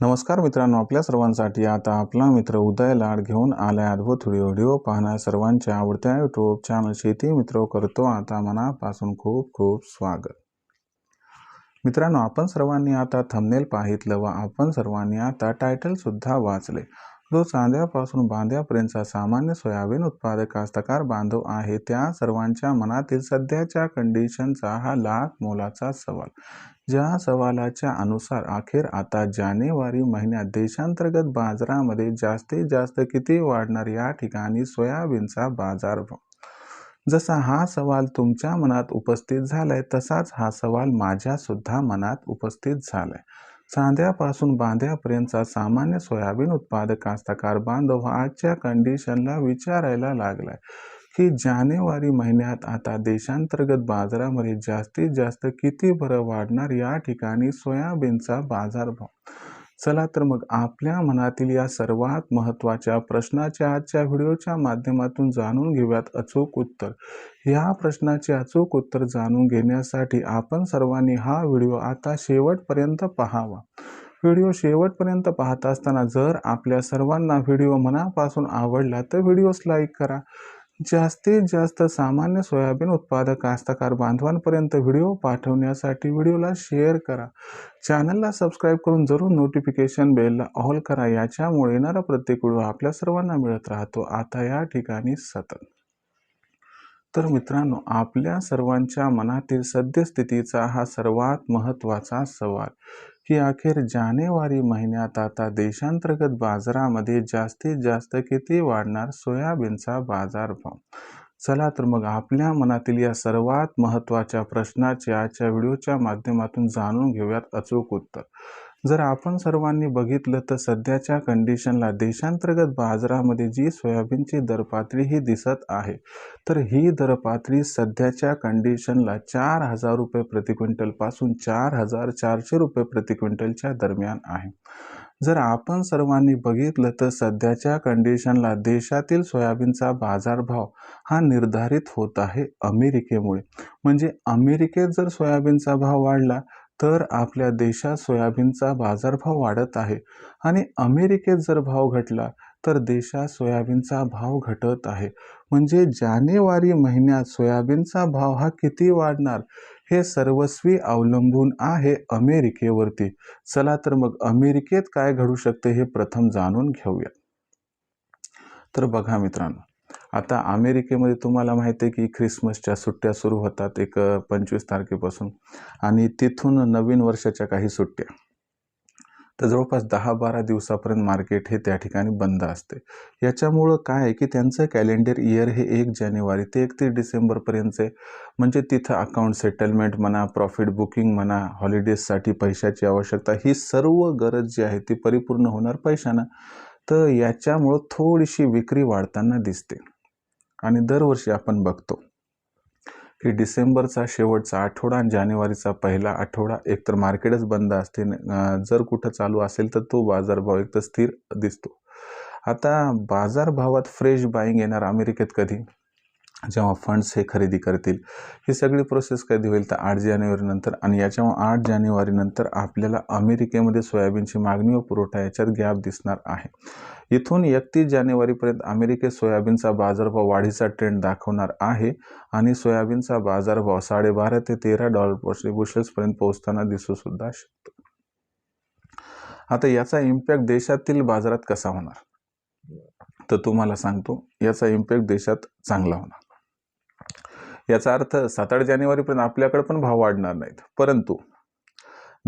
नमस्कार मित्रांनो आपल्या सर्वांसाठी आता आपला मित्र उदय लाड घेऊन आलाय अद्भुत व्हिडिओ. व्हिडिओ पाहण्या सर्वांच्या आवडत्या युट्यूब चॅनल शेती मित्र करतो. आता मनापासून खूप खूप स्वागत. मित्रांनो आपण सर्वांनी आता थंबनेल पाहितलं व आपण सर्वांनी आता टायटल सुद्धा वाचले. जो चांद्यापासून बांध्यापर्यंतचा सामान्य सोयाबीन उत्पादक कास्तकार बांधव आहे त्या सर्वांच्या मनातील सध्याच्या कंडिशनचा हा लाख मोलाचा सवाल. ज्या सवालाच्या अनुसार अखेर आता जानेवारी महिन्यात देशांतर्गत बाजारामध्ये जास्तीत जास्त किती वाढणार या ठिकाणी सोयाबीनचा बाजारभाव जसा हा सवाल तुमच्या मनात उपस्थित झालाय तसाच हा सवाल माझ्यासुद्धा मनात उपस्थित झालाय. सांध्यापासून बांध्यापर्यंतचा सामान्य सोयाबीन उत्पादक कास्तकार बांधव आजच्या कंडिशनला विचारायला लागलाय की जानेवारी महिन्यात आता देशांतर्गत बाजारामध्ये जास्तीत जास्त किती बरं वाढणार या ठिकाणी सोयाबीनचा बाजारभाव? चला तर मग आपल्या मनातील या सर्वात महत्त्वाच्या प्रश्नाच्या आजच्या व्हिडिओच्या माध्यमातून जाणून घेऊयात अचूक उत्तर. या प्रश्नाचे अचूक उत्तर जाणून घेण्यासाठी आपण सर्वांनी हा व्हिडिओ आता शेवटपर्यंत पाहावा. व्हिडिओ शेवटपर्यंत पाहत असताना जर आपल्या सर्वांना व्हिडिओ मनापासून आवडला तर व्हिडिओस लाईक करा. जास्तीत जास्त सामान्य सोयाबीन उत्पादक कास्तकार बांधवांपर्यंत व्हिडिओ पाठवण्यासाठी व्हिडिओला शेअर करा. चॅनलला सबस्क्राईब करून जरूर नोटिफिकेशन बेलला ऑल करा. याच्यामुळे येणारा प्रत्येक व्हिडिओ आपल्या सर्वांना मिळत राहतो. आता या ठिकाणी सतत. तर मित्रांनो आपल्या सर्वांच्या मनातील सद्यस्थितीचा हा सर्वात महत्त्वाचा सवाल. की अखेर जानेवारी महिन्यात आता देशांतर्गत बाजारामध्ये जास्तीत जास्त किती वाढणार सोयाबीनचा बाजारभाव? चला तर मग आपल्या मनातील या सर्वात महत्त्वाच्या प्रश्नाचे आजच्या व्हिडिओच्या माध्यमातून जाणून घेऊयात अचूक उत्तर. जर आपण सर्वांनी बघितलं तर सध्याच्या कंडिशनला देशांतर्गत बाजारामध्ये जी सोयाबीनची दरपातळी ही दिसत आहे तर ही दरपातळी सध्याच्या कंडिशनला चार हजार रुपये प्रति क्विंटलपासून चार हजार चारशे रुपये प्रति क्विंटलच्या दरम्यान आहे. जर आपण सर्वांनी बघितलं तर सध्याच्या कंडिशनला देशातील सोयाबीनचा बाजारभाव हा निर्धारित होत आहे अमेरिकेमुळे. म्हणजे अमेरिकेत जर सोयाबीनचा भाव वाढला तर आपल्या देशात सोयाबीनचा बाजारभाव वाढत आहे आणि अमेरिकेत जर भाव घटला तर देशात सोयाबीनचा भाव घटत आहे. म्हणजे जानेवारी महिन्यात सोयाबीनचा भाव हा किती वाढणार हे सर्वस्वी अवलंबून आहे अमेरिकेवरती. चला तर मग अमेरिकेत काय घडू शकते हे प्रथम जाणून घेऊया. तर बघा मित्रांनो आता अमेरिकेमध्ये तुम्हाला माहिती आहे की ख्रिसमसच्या सुट्ट्या सुरू होतात एक पंचवीस तारखेपासून. आणि तिथून नवीन वर्षाच्या काही सुट्ट्या. तर जवळपास दहा बारा दिवसापर्यंत मार्केट हे त्या ठिकाणी बंद असते. याच्यामुळं काय आहे की त्यांचं कॅलेंडर इयर हे एक जानेवारी ते एकतीस डिसेंबरपर्यंतचे. म्हणजे तिथं अकाउंट सेटलमेंट म्हणा प्रॉफिट बुकिंग म्हणा हॉलिडेजसाठी पैशाची आवश्यकता ही सर्व गरज जी आहे ती परिपूर्ण होणार पैशानं. तर याच्यामुळं थोडीशी विक्री वाढताना दिसते. आणि दरवर्षी आपण बघतो की डिसेंबरचा शेवटचा आठवडा आणि जानेवारीचा पहिला आठवडा एकतर मार्केटच बंद असते जर कुठं चालू असेल तर तो बाजारभाव एक तर स्थिर दिसतो. आता बाजारभावात फ्रेश बाईंग येणार अमेरिकेत कधी? जेव्हा फंड्स हे खरेदी करतील ही सगळी प्रोसेस कधी होईल तर आठ जानेवारीनंतर आणि याच्यामुळे आठ जानेवारीनंतर आपल्याला अमेरिकेमध्ये सोयाबीनची मागणी व पुरवठा याच्यात गॅप दिसणार आहे. इथून एकतीस जानेवारीपर्यंत अमेरिकेत सोयाबीनचा बाजारभाव वाढीचा ट्रेंड दाखवणार आहे आणि सोयाबीनचा बाजारभाव साडेबारा ते तेरा डॉलर बुशल्सपर्यंत पोहोचताना दिसू सुद्धा शकतो. आता याचा इम्पॅक्ट देशातील बाजारात कसा होणार? तर तुम्हाला सांगतो याचा इम्पॅक्ट देशात चांगला होणार. याचा अर्थ सात आठ जानेवारीपर्यंत आपल्याकडे पण भाव वाढणार नाहीत. परंतु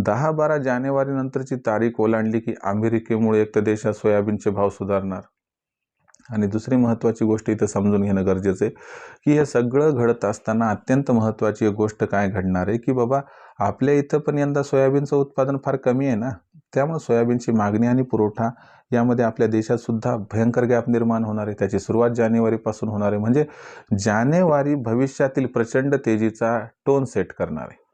दहा बारा जानेवारी नंतरची तारीख ओलांडली की अमेरिकेमुळे एक तर देशात सोयाबीनचे भाव सुधारणार. आणि दुसरी महत्त्वाची गोष्ट इथं समजून घेणं गरजेचं आहे की हे सगळं घडत असताना अत्यंत महत्त्वाची एक गोष्ट काय घडणार आहे की बाबा आपल्या इथं पण यंदा सोयाबीनचं उत्पादन फार कमी आहे ना? त्यामुळे सोयाबीनची मागणी आणि पुरवठा यामध्ये आपल्या देशात सुद्धा भयंकर गॅप निर्माण होणार आहे. त्याची सुरुवात जानेवारीपासून होणार आहे. म्हणजे जानेवारी भविष्यातील प्रचंड तेजीचा टोन सेट करणार आहे.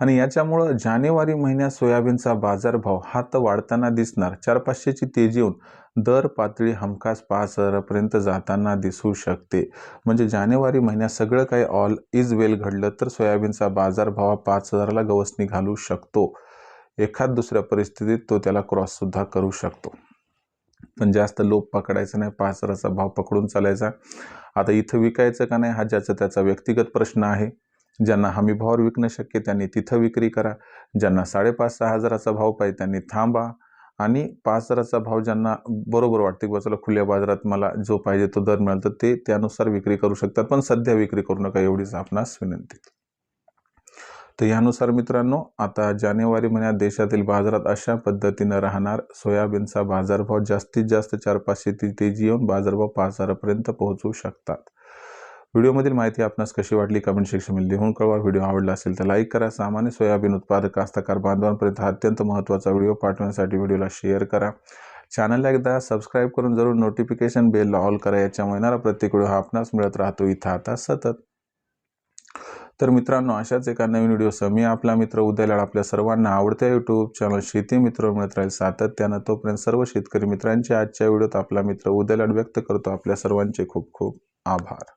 आणि याच्यामुळं जानेवारी महिन्यात सोयाबीनचा बाजारभाव हा तर वाढताना दिसणार. चार पाचशेची तेजी येऊन दर पातळी हमखास पाच हजारापर्यंत जाताना दिसू शकते. म्हणजे जानेवारी महिन्यात सगळं काही ऑल इज वेल घडलं तर सोयाबीनचा बाजारभाव हा पाच हजाराला गवसणी घालू शकतो. एखाद दुसऱ्या परिस्थितीत तो त्याला क्रॉससुद्धा करू शकतो. पण जास्त लोभ पकडायचा नाही पाच हजाराचा भाव पकडून चालायचा. आता इथं विकायचं का नाही हा ज्याचा त्याचा व्यक्तिगत प्रश्न आहे. ज्यांना हमीभावावर विकणं शक्य त्यांनी तिथं विक्री करा. ज्यांना साडेपाच सहा हजाराचा भाव पाहिजे त्यांनी थांबा. आणि पाच हजाराचा भाव ज्यांना बरोबर वाटते की चला खुल्या बाजारात मला जो पाहिजे तो दर मिळाला तर ते त्यानुसार विक्री करू शकतात. पण सध्या विक्री करू नका एवढीच आपणास विनंती. तर यानुसार मित्रांनो आता जानेवारी महिन्यात देशातील बाजारात अशा पद्धतीनं राहणार सोयाबीनचा बाजारभाव जास्तीत जास्त चार पाचशे ती तेजी येऊन बाजारभाव पाच हजारापर्यंत पोहोचू शकतात. व्हिडिओमधील माहिती आपणास कशी वाटली कमेंट सेक्शनमध्ये लिहून कळवा. व्हिडिओ आवडला असेल तर लाईक करा. सामान्य सोयाबीन उत्पादक कास्तकार बांधवांपर्यंत हा अत्यंत महत्त्वाचा व्हिडिओ पाठवण्यासाठी व्हिडिओला शेअर करा. चॅनलला एकदा सबस्क्राईब करून जरूर नोटिफिकेशन बेल ऑल करा. याच्यामुळे येणारा प्रत्येक व्हिडिओ हा आपणास मिळत राहतो. इथं आता सतत. तर मित्रांनो अशाच एका नवीन व्हिडिओसह मी आपला मित्र उदयलाड आपल्या सर्वांना आवडत्या यूट्यूब चॅनल शेती मित्र मिळत राहील सातत्यानं. तोपर्यंत सर्व शेतकरी मित्रांचे आजच्या व्हिडिओत आपला मित्र उदयलाड व्यक्त करतो. आपल्या सर्वांचे खूप खूप आभार.